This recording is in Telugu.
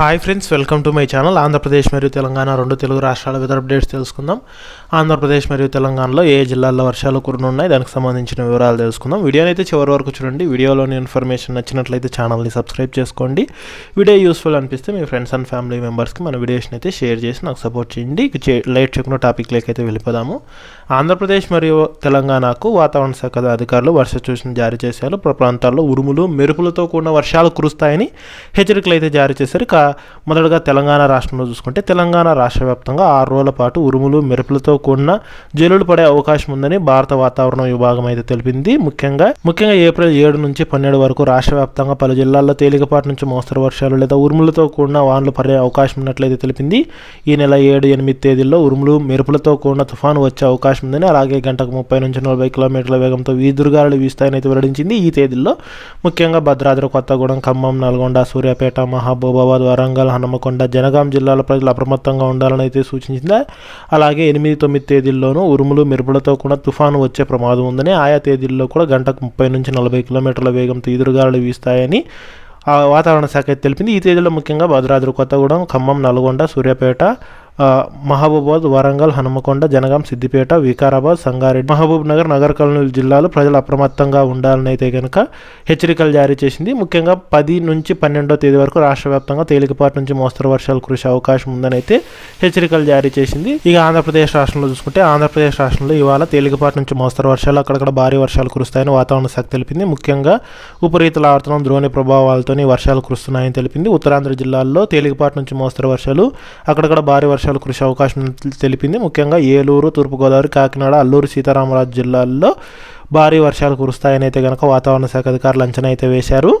Hi friends welcome to my channel Andhra Pradesh మరియు తెలంగాణ రెండు తెలుగు రాష్ట్రాల వెదర్ అప్డేట్స్ తెలుసుకుందాం. ఆంధ్రప్రదేశ్ మరియు తెలంగాణలో ఏ జిల్లాల్లో వర్షాలు కురునున్నాయి దానికి సంబంధించిన వివరాలు తెలుసుకుందాం. వీడియోని అయితే చివరి వరకు చూడండి. వీడియోలోని ఇన్ఫర్మేషన్ నచ్చినట్లయితే ఛానల్ని సబ్స్క్రైబ్ చేసుకోండి. వీడియో యూస్ఫుల్ అనిపిస్తే మీ ఫ్రెండ్స్ అండ్ ఫ్యామిలీ మెంబర్స్కి మన వీడియోస్ని అయితే షేర్ చేసి నాకు సపోర్ట్ చేయండి. చే- లైట్ చెక్కున టాపిక్లోకి అయితే వెళ్ళిపోదాము. ఆంధ్రప్రదేశ్ మరియు తెలంగాణకు వాతావరణ శాఖ అధికారులు వర్ష సూచన జారీ చేశారు. ప్ర- ప్రాంతాల్లో ఉరుములు మెరుపులతో కూడిన వర్షాలు కురుస్తాయని హెచ్చరికలు అయితే జారీ చేశారు. కా మొదటగా తెలంగాణ రాష్ట్రంలో చూసుకుంటే తెలంగాణ రాష్ట్ర వ్యాప్తంగా ఆరు రోజుల పాటు ఉరుములు మెరుపులతో కూడిన జల్లులు పడే అవకాశం ఉందని భారత వాతావరణ విభాగం అయితే తెలిపింది. ముఖ్యంగా ముఖ్యంగా ఏప్రిల్ ఏడు నుంచి పన్నెండు వరకు రాష్ట్ర వ్యాప్తంగా పలు జిల్లాల్లో తేలికపాటి నుంచి మోస్తరు వర్షాలు లేదా ఉరుములతో కూడిన వానలు పడే అవకాశం ఉన్నట్లయితే తెలిపింది. ఈ నెల ఏడు ఎనిమిది తేదీల్లో ఉరుములు మెరుపులతో కూడిన తుఫాను వచ్చే అవకాశం ఉందని అలాగే గంటకు ముప్పై నుంచి నలభై కిలోమీటర్ల వేగంతో వీధురుగాలు వీస్తాయని అయితే వెల్లడించింది. ఈ తేదీల్లో ముఖ్యంగా భద్రాద్రి కొత్తగూడెం ఖమ్మం నల్గొండ సూర్యాపేట మహబూబాబాద్ వరంగల్ హనుమకొండ జనగాం జిల్లాల ప్రజలు అప్రమత్తంగా ఉండాలని అయితే సూచించింది. అలాగే ఎనిమిది తొమ్మిది తేదీల్లోనూ ఉరుములు మెరుపులతో కూడా తుఫాను వచ్చే ప్రమాదం ఉందని ఆయా తేదీల్లో కూడా గంటకు ముప్పై నుంచి నలభై కిలోమీటర్ల వేగంతో ఎదురుగాలు వీస్తాయని ఆ వాతావరణ శాఖ అయితే తెలిపింది. ఈ తేదీలో ముఖ్యంగా భద్రాద్రి కొత్తగూడెం ఖమ్మం నల్గొండ సూర్యాపేట మహబూబాద్ వరంగల్ హనుమకొండ జనగాం సిద్దిపేట వికారాబాద్ సంగారెడ్డి మహబూబ్ నగర్ నగర కర్నూలు జిల్లాలు ప్రజలు అప్రమత్తంగా ఉండాలని అయితే కనుక హెచ్చరికలు జారీ చేసింది. ముఖ్యంగా పది నుంచి పన్నెండో తేదీ వరకు రాష్ట్ర వ్యాప్తంగా తేలికపాటి నుంచి మోస్తరు వర్షాలు కురిసే అవకాశం ఉందని అయితే హెచ్చరికలు జారీ చేసింది. ఇక ఆంధ్రప్రదేశ్ రాష్ట్రంలో చూసుకుంటే ఆంధ్రప్రదేశ్ రాష్ట్రంలో ఇవాళ తేలికపాటి నుంచి మోస్తరు వర్షాలు అక్కడక్కడ భారీ వర్షాలు కురుస్తాయని వాతావరణ శాఖ తెలిపింది. ముఖ్యంగా ఉపరితల ఆవర్తనం ద్రోణి ప్రభావాలతోని వర్షాలు కురుస్తున్నాయని తెలిపింది. ఉత్తరాంధ్ర జిల్లాల్లో తేలికపాటి నుంచి మోస్తరు వర్షాలు అక్కడక్కడ భారీ వర్షాలు కురిసే అవకాశం తెలిపింది. ముఖ్యంగా ఏలూరు తూర్పుగోదావరి కాకినాడ అల్లూరు సీతారామరాజు జిల్లాల్లో భారీ వర్షాలు కురుస్తాయని అయితే కనుక వాతావరణ శాఖ అధికారులు అంచనా అయితే వేశారు.